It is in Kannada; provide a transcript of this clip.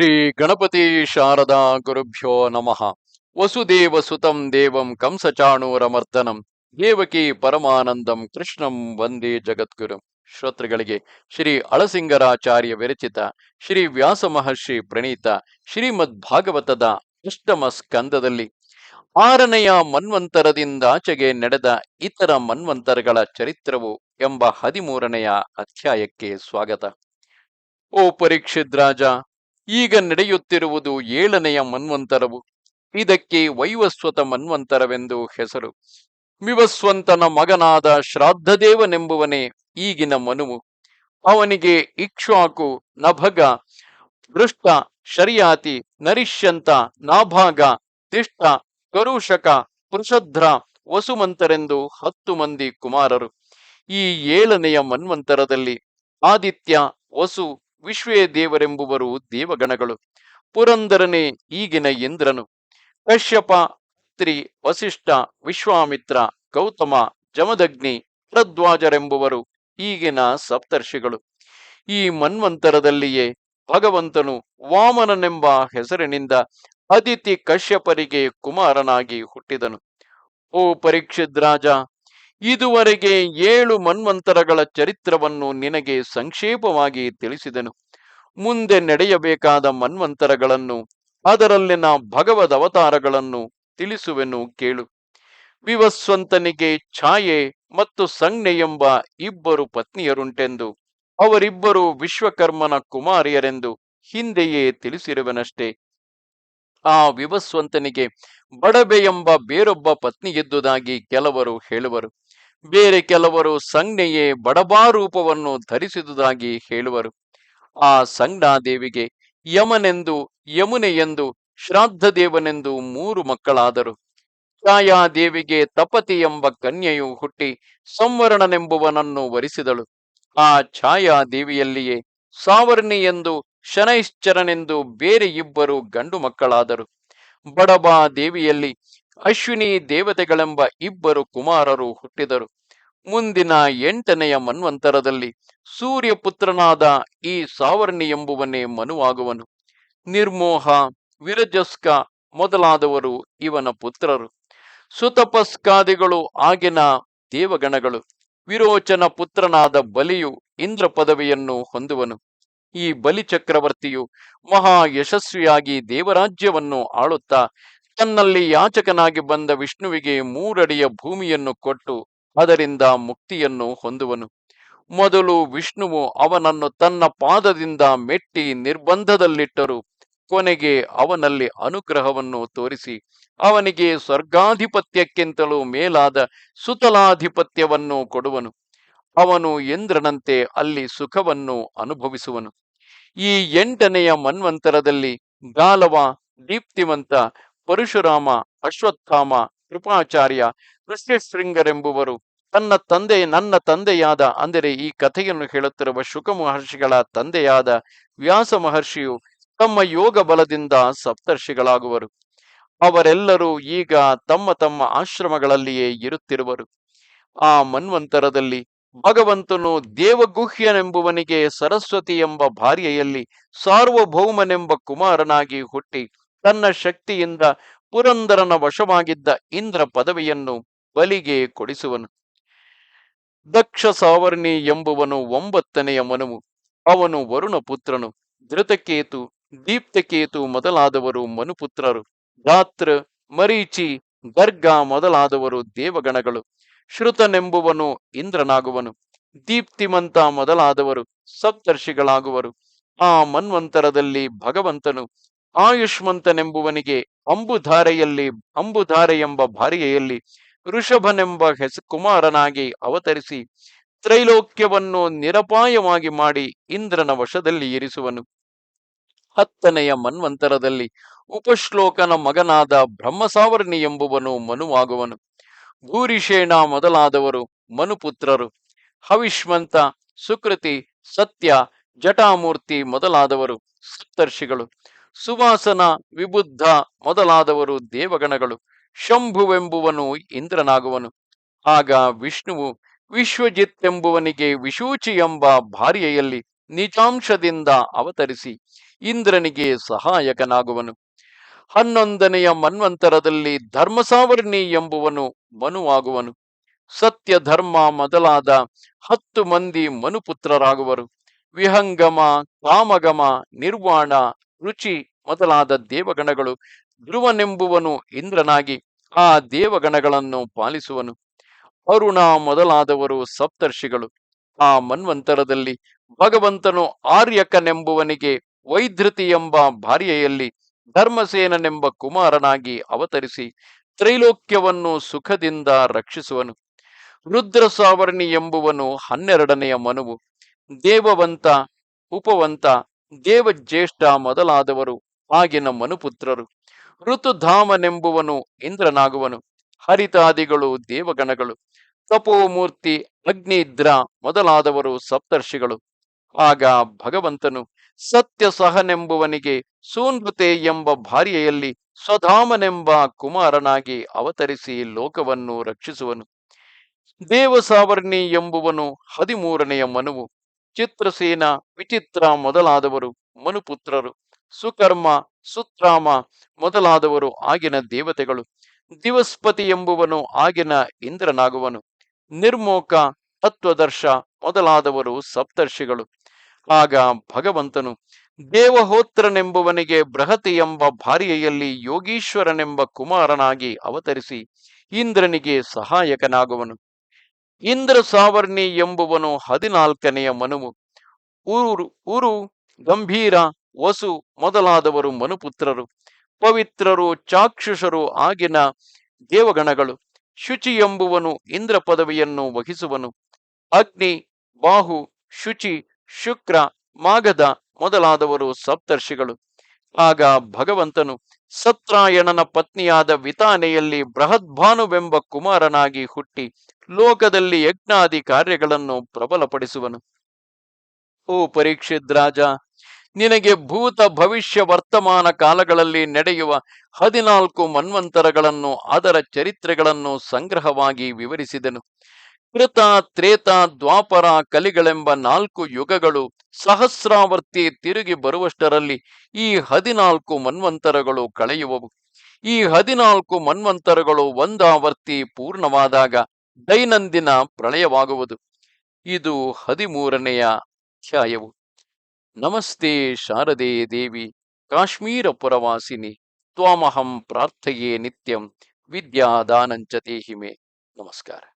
ಶ್ರೀ ಗಣಪತಿ ಶಾರದಾ ಗುರುಭ್ಯೋ ನಮಃ. ವಸುದೇವ ಸುತಂ ದೇವಂ ಕಂಸಚಾಣೂರಮರ್ದನಂ. ದೇವಕಿ ಪರಮಾನಂದಂ ಕೃಷ್ಣಂ ವಂದೇ ಜಗದ್ಗುರು. ಶ್ರೋತೃಗಳಿಗೆ ಶ್ರೀ ಅಳಸಿಂಗರಾಚಾರ್ಯ ವಿರಚಿತ, ಶ್ರೀ ವ್ಯಾಸ ಮಹರ್ಷಿ ಪ್ರಣೀತ, ಶ್ರೀಮದ್ ಭಾಗವತದ ಅಷ್ಟಮ ಸ್ಕಂದದಲ್ಲಿ ಆರನೆಯ ಮನ್ವಂತರದಿಂದಾಚೆಗೆ ನಡೆದ ಇತರ ಮನ್ವಂತರಗಳ ಚರಿತ್ರವು ಎಂಬ ಹದಿಮೂರನೆಯ ಅಧ್ಯಾಯಕ್ಕೆ ಸ್ವಾಗತ. ಓ ಪರೀಕ್ಷಿತ್ ರಾಜ ಈಗ ನಡೆಯುತ್ತಿರುವುದು ಏಳನೆಯ ಮನ್ವಂತರವು. ಇದಕ್ಕೆ ವೈವಸ್ವತ ಮನ್ವಂತರವೆಂದು ಹೆಸರು. ವಿವಸ್ವಂತನ ಮಗನಾದ ಶ್ರಾದ್ದದೇವನೆಂಬುವನೇ ಈಗಿನ ಮನುವು. ಅವನಿಗೆ ಇಕ್ಷಾಕು ನಭಗ, ದೃಷ್ಟ, ಶರಿಯಾತಿ, ನರಿಷ್ಯಂತ, ನಾಭಾಗ, ತಿಷ್ಟ, ಕರುಷಕ ಪೃಷಧ್ರ ವಸುಮಂತರೆಂದು ಹತ್ತು ಮಂದಿ ಕುಮಾರರು. ಈ ಏಳನೆಯ ಮನ್ವಂತರದಲ್ಲಿ ಆದಿತ್ಯ, ವಸು ವಿಶ್ವೇ ದೇವರೆಂಬುವರು ದೇವಗಣಗಳು, ಪುರಂದರನೇ ಈಗಿನ ಇಂದ್ರನು. ಕಶ್ಯಪ ತ್ರಿ ವಸಿಷ್ಠ, ವಿಶ್ವಾಮಿತ್ರ, ಗೌತಮ, ಜಮದಗ್ನಿ ಪ್ರದ್ವಾಜರೆಂಬುವರು ಈಗಿನ ಸಪ್ತರ್ಷಿಗಳು. ಈ ಮನ್ವಂತರದಲ್ಲಿಯೇ ಭಗವಂತನು ವಾಮನನೆಂಬ ಹೆಸರಿನಿಂದ ಅದಿತಿ ಕಶ್ಯಪರಿಗೆ ಕುಮಾರನಾಗಿ ಹುಟ್ಟಿದನು. ಓ ಪರೀಕ್ಷಿತ್ ರಾಜ ಇದುವರೆಗೆ ಏಳು ಮನ್ವಂತರಗಳ ಚರಿತ್ರವನ್ನು ನಿನಗೆ ಸಂಕ್ಷೇಪವಾಗಿ ತಿಳಿಸಿದನು. ಮುಂದೆ ನಡೆಯಬೇಕಾದ ಮನ್ವಂತರಗಳನ್ನು, ಅದರಲ್ಲಿನ ಭಗವದ್ ಅವತಾರಗಳನ್ನು ತಿಳಿಸುವೆನು ಕೇಳು. ವಿವಸ್ವಂತನಿಗೆ ಛಾಯೆ ಮತ್ತು ಸಂಜ್ಞೆ ಎಂಬ ಇಬ್ಬರು ಪತ್ನಿಯರುಂಟೆಂದು, ಅವರಿಬ್ಬರು ವಿಶ್ವಕರ್ಮನ ಕುಮಾರಿಯರೆಂದು ಹಿಂದೆಯೇ ತಿಳಿಸಿರುವನಷ್ಟೇ. ಆ ವಿವಸ್ವಂತನಿಗೆ ಬಡಬೆ ಎಂಬ ಬೇರೊಬ್ಬ ಪತ್ನಿಯಿದ್ದುದಾಗಿ ಕೆಲವರು ಹೇಳುವರು. ಬೇರೆ ಕೆಲವರು ಸಂಜ್ಞೆಯೇ ಬಡಬಾ ರೂಪವನ್ನು ಧರಿಸಿದುದಾಗಿ ಹೇಳುವರು. ಆ ಸಂಜ್ಞಾದೇವಿಗೆ ಯಮನೆಂದು, ಯಮುನೆಯೆಂದು ಶ್ರಾದ್ದ ದೇವನೆಂದು ಮೂರು ಮಕ್ಕಳಾದರು. ಛಾಯಾದೇವಿಗೆ ತಪತಿ ಎಂಬ ಕನ್ಯೆಯು ಹುಟ್ಟಿ ಸಂವರಣನೆಂಬುವನನ್ನು ವರಿಸಿದಳು. ಆ ಛಾಯಾದೇವಿಯಲ್ಲಿಯೇ ಸಾವರ್ಣಿ ಎಂದು ಶನೈಶ್ಚರನೆಂದು ಬೇರೆ ಇಬ್ಬರು ಗಂಡು ಮಕ್ಕಳಾದರು. ಬಡಬಾ ದೇವಿಯಲ್ಲಿ ಅಶ್ವಿನಿ ದೇವತೆಗಳೆಂಬ ಇಬ್ಬರು ಕುಮಾರರು ಹುಟ್ಟಿದರು. ಮುಂದಿನ ಎಂಟನೆಯ ಮನ್ವಂತರದಲ್ಲಿ ಸೂರ್ಯಪುತ್ರನಾದ ಈ ಸಾವರ್ಣಿ ಎಂಬುವನೇ ಮನುವಾಗುವನು. ನಿರ್ಮೋಹ, ವಿರಜಸ್ಕ ಮೊದಲಾದವರು ಇವನ ಪುತ್ರರು. ಸುತಪಸ್ಕಾದಿಗಳು ಆಗಿನ ದೇವಗಣಗಳು. ವಿರೋಚನ ಪುತ್ರನಾದ ಬಲಿಯು ಇಂದ್ರ ಪದವಿಯನ್ನು ಹೊಂದುವನು. ಈ ಬಲಿ ಚಕ್ರವರ್ತಿಯು ಮಹಾ ಯಶಸ್ವಿಯಾಗಿ ದೇವರಾಜ್ಯವನ್ನು ಆಳುತ್ತಾ ತನ್ನಲ್ಲಿ ಯಾಚಕನಾಗಿ ಬಂದ ವಿಷ್ಣುವಿಗೆ ಮೂರಡಿಯ ಭೂಮಿಯನ್ನು ಕೊಟ್ಟು ಅದರಿಂದ ಮುಕ್ತಿಯನ್ನು ಹೊಂದುವನು. ಮೊದಲು ವಿಷ್ಣುವು ಅವನನ್ನು ತನ್ನ ಪಾದದಿಂದ ಮೆಟ್ಟಿ ನಿರ್ಬಂಧದಲ್ಲಿಟ್ಟರು. ಕೊನೆಗೆ ಅವನಲ್ಲಿ ಅನುಗ್ರಹವನ್ನು ತೋರಿಸಿ ಅವನಿಗೆ ಸ್ವರ್ಗಾಧಿಪತ್ಯಕ್ಕಿಂತಲೂ ಮೇಲಾದ ಸುತಲಾಧಿಪತ್ಯವನ್ನು ಕೊಡುವನು. ಅವನು ಇಂದ್ರನಂತೆ ಅಲ್ಲಿ ಸುಖವನ್ನು ಅನುಭವಿಸುವನು. ಈ ಎಂಟನೆಯ ಮನ್ವಂತರದಲ್ಲಿ ಗಾಲವ ದೀಪ್ತಿವಂತ ಪರಶುರಾಮ, ಅಶ್ವತ್ಥಾಮ, ಕೃಪಾಚಾರ್ಯ ಋಷ್ಯಶೃಂಗರೆಂಬುವರು ತನ್ನ ತಂದೆ, ನನ್ನ ತಂದೆಯಾದ ಅಂದರೆ ಈ ಕಥೆಯನ್ನು ಹೇಳುತ್ತಿರುವ ಶುಕ ಮಹರ್ಷಿಗಳ ತಂದೆಯಾದ ವ್ಯಾಸ ಮಹರ್ಷಿಯು ತಮ್ಮ ಯೋಗ ಬಲದಿಂದ ಸಪ್ತರ್ಷಿಗಳಾಗುವರು. ಅವರೆಲ್ಲರೂ ಈಗ ತಮ್ಮ ತಮ್ಮ ಆಶ್ರಮಗಳಲ್ಲಿಯೇ ಇರುತ್ತಿರುವರು. ಆ ಮನ್ವಂತರದಲ್ಲಿ ಭಗವಂತನು ದೇವಗುಹ್ಯನೆಂಬುವನಿಗೆ ಸರಸ್ವತಿ ಎಂಬ ಭಾರ್ಯೆಯಲ್ಲಿ ಸಾರ್ವಭೌಮನೆಂಬ ಕುಮಾರನಾಗಿ ಹುಟ್ಟಿ ತನ್ನ ಶಕ್ತಿಯಿಂದ ಪುರಂದರನ ವಶವಾಗಿದ್ದ ಇಂದ್ರ ಪದವಿಯನ್ನು ಬಲಿಗೆ ಕೊಡಿಸುವನು. ದಕ್ಷ ಸಾವರ್ಣಿ ಎಂಬುವನು ಒಂಬತ್ತನೆಯ ಮನುವು. ಅವನು ವರುಣ ಪುತ್ರನು ಧೃತಕೇತು, ದೀಪ್ತಕೇತು ಮೊದಲಾದವರು ಮನುಪುತ್ರರು. ಗಾತ್ರ, ಮರೀಚಿ, ಗರ್ಗ ಮೊದಲಾದವರು ದೇವಗಣಗಳು. ಶ್ರುತನೆಂಬುವನು ಇಂದ್ರನಾಗುವನು. ದೀಪ್ತಿಮಂತ ಮೊದಲಾದವರು ಸಪ್ತರ್ಷಿಗಳಾಗುವರು. ಆ ಮನ್ವಂತರದಲ್ಲಿ ಭಗವಂತನು ಆಯುಷ್ಮಂತನೆಂಬುವನಿಗೆ ಅಂಬುಧಾರೆಯಲ್ಲಿ ಅಂಬುಧಾರೆ ಎಂಬ ಭಾರ್ಯೆಯಲ್ಲಿ ಋಷಭನೆಂಬ ಹೆಸ ಕುಮಾರನಾಗಿ ಅವತರಿಸಿ ತ್ರೈಲೋಕ್ಯವನ್ನು ನಿರಪಾಯವಾಗಿ ಮಾಡಿ ಇಂದ್ರನ ವಶದಲ್ಲಿ ಇರಿಸುವನು. ಹತ್ತನೆಯ ಮನ್ವಂತರದಲ್ಲಿ ಉಪಶ್ಲೋಕನ ಮಗನಾದ ಬ್ರಹ್ಮಸಾವರ್ಣಿ ಎಂಬುವನು ಮನುವಾಗುವನು. ಭೂರಿಷೇಣ ಮೊದಲಾದವರು ಮನುಪುತ್ರರು. ಹವಿಷ್ಮಂತ, ಸುಕೃತಿ, ಸತ್ಯ, ಜಟಾಮೂರ್ತಿ ಮೊದಲಾದವರು ಸಪ್ತರ್ಷಿಗಳು. ಸುವಾಸನ, ವಿಬುದ್ಧ ಮೊದಲಾದವರು ದೇವಗಣಗಳು. ಶಂಭುವೆಂಬುವನು ಇಂದ್ರನಾಗುವನು. ಆಗ ವಿಷ್ಣುವು ವಿಶ್ವಜಿತ್ ಎಂಬುವನಿಗೆ ವಿಶೂಚಿ ಎಂಬ ಭಾರ್ಯೆಯಲ್ಲಿ ನಿಜಾಂಶದಿಂದ ಅವತರಿಸಿ ಇಂದ್ರನಿಗೆ ಸಹಾಯಕನಾಗುವನು. ಹನ್ನೊಂದನೆಯ ಮನ್ವಂತರದಲ್ಲಿ ಧರ್ಮಸಾವರ್ಣಿ ಎಂಬುವನು ಮನುವಾಗುವನು. ಸತ್ಯ ಧರ್ಮ ಮೊದಲಾದ ಹತ್ತು ಮಂದಿ ಮನುಪುತ್ರರಾಗುವರು. ವಿಹಂಗಮ, ಕಾಮಗಮ, ನಿರ್ವಾಣ ರುಚಿ ಮೊದಲಾದ ದೇವಗಣಗಳು ಧ್ರುವನೆಂಬುವನು ಇಂದ್ರನಾಗಿ ಆ ದೇವಗಣಗಳನ್ನು ಪಾಲಿಸುವನು. ಅರುಣ ಮೊದಲಾದವರು ಸಪ್ತರ್ಷಿಗಳು. ಆ ಮನ್ವಂತರದಲ್ಲಿ ಭಗವಂತನು ಆರ್ಯಕನೆಂಬುವನಿಗೆ ವೈಧೃತಿ ಎಂಬ ಭಾರ್ಯೆಯಲ್ಲಿ ಧರ್ಮಸೇನನೆಂಬ ಕುಮಾರನಾಗಿ ಅವತರಿಸಿ ತ್ರೈಲೋಕ್ಯವನ್ನು ಸುಖದಿಂದ ರಕ್ಷಿಸುವನು. ರುದ್ರ ಸಾವರ್ಣಿ ಎಂಬುವನು ಹನ್ನೆರಡನೆಯ ಮನುವು. ದೇವವಂತ, ಉಪವಂತ ದೇವಜ್ಯೇಷ್ಠ ಮೊದಲಾದವರು, ಹಾಗೆ ನಮ್ಮನು ಪುತ್ರರು. ಋತುಧಾಮನೆಂಬುವನು ಇಂದ್ರನಾಗುವನು. ಹರಿತಾದಿಗಳು ದೇವಗಣಗಳು. ತಪೋಮೂರ್ತಿ ಅಗ್ನಿದ್ರ ಮೊದಲಾದವರು ಸಪ್ತರ್ಷಿಗಳು. ಆಗ ಭಗವಂತನು ಸತ್ಯ ಸಹನೆಂಬುವನಿಗೆ ಸೂನ್ಭತೆ ಎಂಬ ಭಾರ್ಯೆಯಲ್ಲಿ ಸ್ವಧಾಮನೆಂಬ ಕುಮಾರನಾಗಿ ಅವತರಿಸಿ ಲೋಕವನ್ನು ರಕ್ಷಿಸುವನು. ದೇವಸಾವರ್ಣಿ ಎಂಬುವನು ಹದಿಮೂರನೆಯ ಮನುವು. ಚಿತ್ರಸೇನ, ವಿಚಿತ್ರ ಮೊದಲಾದವರು ಮನುಪುತ್ರರು, ಸುಕರ್ಮ, ಸುತ್ರಾಮ ಮೊದಲಾದವರು ಆಗಿನ ದೇವತೆಗಳು. ದಿವಸ್ಪತಿ ಎಂಬುವನು ಆಗಿನ ಇಂದ್ರನಾಗುವನು. ನಿರ್ಮೋಕ, ತತ್ವದರ್ಶ ಮೊದಲಾದವರು ಸಪ್ತರ್ಷಿಗಳು. ಆಗ ಭಗವಂತನು, ದೇವಹೋತ್ರನೆಂಬುವನಿಗೆ ಬೃಹತಿ ಎಂಬ ಭಾರ್ಯೆಯಲ್ಲಿ ಯೋಗೀಶ್ವರನೆಂಬ ಕುಮಾರನಾಗಿ ಅವತರಿಸಿ ಇಂದ್ರನಿಗೆ ಸಹಾಯಕನಾಗುವನು. ಇಂದ್ರ ಸಾವರ್ಣಿ ಎಂಬುವನು ಹದಿನಾಲ್ಕನೆಯ ಮನುವು ಊರು ಊರು, ಗಂಭೀರ, ವಸು ಮೊದಲಾದವರು ಮನುಪುತ್ರರು. ಪವಿತ್ರರು, ಚಾಕ್ಷುಷರು ಆಗಿನ ದೇವಗಣಗಳು. ಶುಚಿ ಎಂಬುವನು ಇಂದ್ರ ಪದವಿಯನ್ನು ವಹಿಸುವನು. ಅಗ್ನಿ, ಬಾಹು, ಶುಚಿ, ಶುಕ್ರ ಮಾಗದ ಮೊದಲಾದವರು ಸಪ್ತರ್ಷಿಗಳು. ಆಗ ಭಗವಂತನು ಸತ್ರಾಯಣನ ಪತ್ನಿಯಾದ ವಿತಾನೆಯಲ್ಲಿ ಬೃಹದ್ಭಾನುವೆಂಬ ಕುಮಾರನಾಗಿ ಹುಟ್ಟಿ ಲೋಕದಲ್ಲಿ ಯಜ್ಞಾದಿ ಕಾರ್ಯಗಳನ್ನು ಪ್ರಬಲಪಡಿಸುವನು. ಓ ಪರೀಕ್ಷಿತ್ ರಾಜ, ನಿನಗೆ ಭೂತ ಭವಿಷ್ಯ ವರ್ತಮಾನ ಕಾಲಗಳಲ್ಲಿ ನಡೆಯುವ ಹದಿನಾಲ್ಕು ಮನ್ವಂತರಗಳನ್ನು, ಅದರ ಚರಿತ್ರೆಗಳನ್ನು ಸಂಗ್ರಹವಾಗಿ ವಿವರಿಸಿದನು. ಕೃತ, ತ್ರೇತ, ದ್ವಾಪರ, ಕಲಿಗಳೆಂಬ ನಾಲ್ಕು ಯುಗಗಳು ಸಹಸ್ರಾವರ್ತಿ ತಿರುಗಿ ಬರುವಷ್ಟರಲ್ಲಿ ಈ ಹದಿನಾಲ್ಕು ಮನ್ವಂತರಗಳು ಕಳೆಯುವವು. ಈ ಹದಿನಾಲ್ಕು ಮನ್ವಂತರಗಳು ಒಂದಾವರ್ತಿ ಪೂರ್ಣವಾದಾಗ ದೈನಂದಿನ ಪ್ರಳಯವಾಗುವುದು. ಇದು ಹದಿಮೂರನೆಯ ಅಧ್ಯಾಯವು. ನಮಸ್ತೆ ಶಾರದೆ ದೇವಿ, ಕಾಶ್ಮೀರ ಪುರವಾಸಿನಿ, ತ್ವಾಮಹಂ ಪ್ರಾರ್ಥೆಯೇ ನಿತ್ಯಂ, ವಿದ್ಯಾದಾನಂಚ ದೇಹಿಮೆ. ನಮಸ್ಕಾರ.